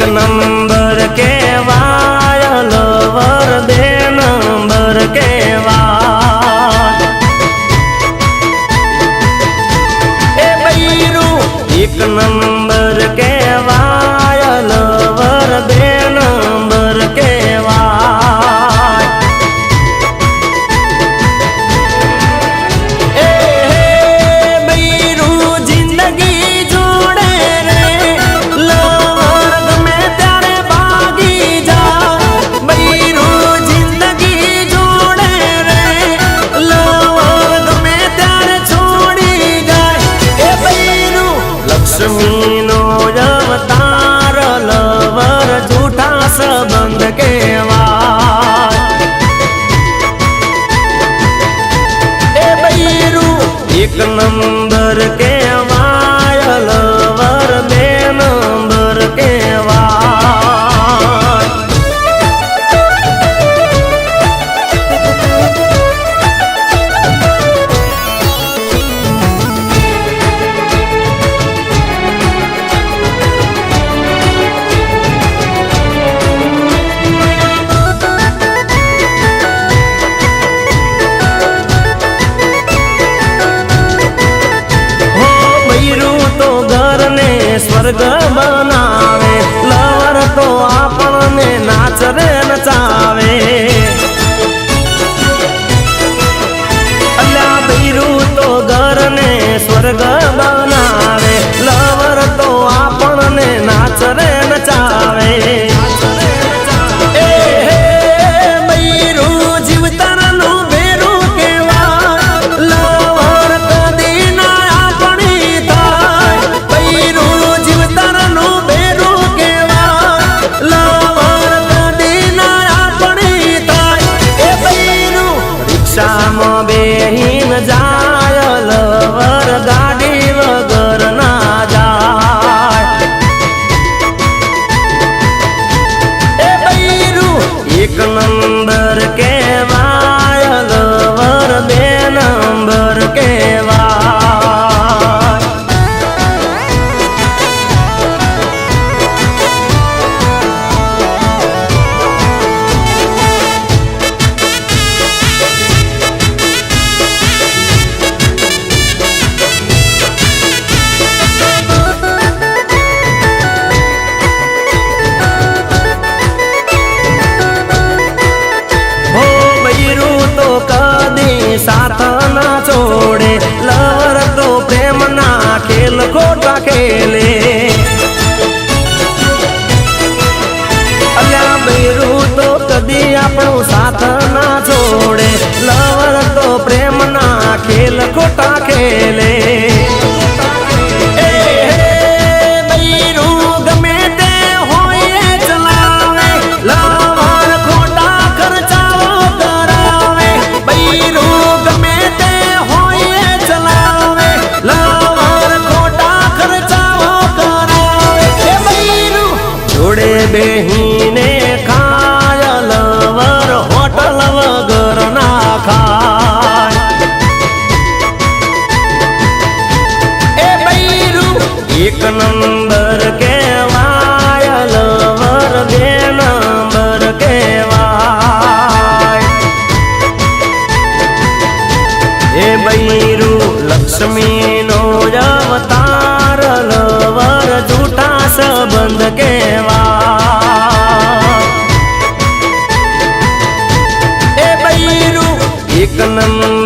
கணம் લક્ષ્મીનો અવતાર લવર જૂઠા સંબંધ કેવા એ બૈરું એક નંબર કેવા સ્વર્ગ બનાવે લવર તો આપણને નાચ રે નચાવે. અલ્યા બૈરું તો ઘરને સ્વર્ગ રિક્ષામાં બેહીન જાય લવર ગાડી વગર ના જાય એ બૈરું એક નંબર કેવાય એક નંબર કેવાય લવર બે નંબર કેવાય એ બૈરું લક્ષ્મી નો અવતાર, લવર જૂઠા સંબંધ કેવા એ બૈરું એક નંબર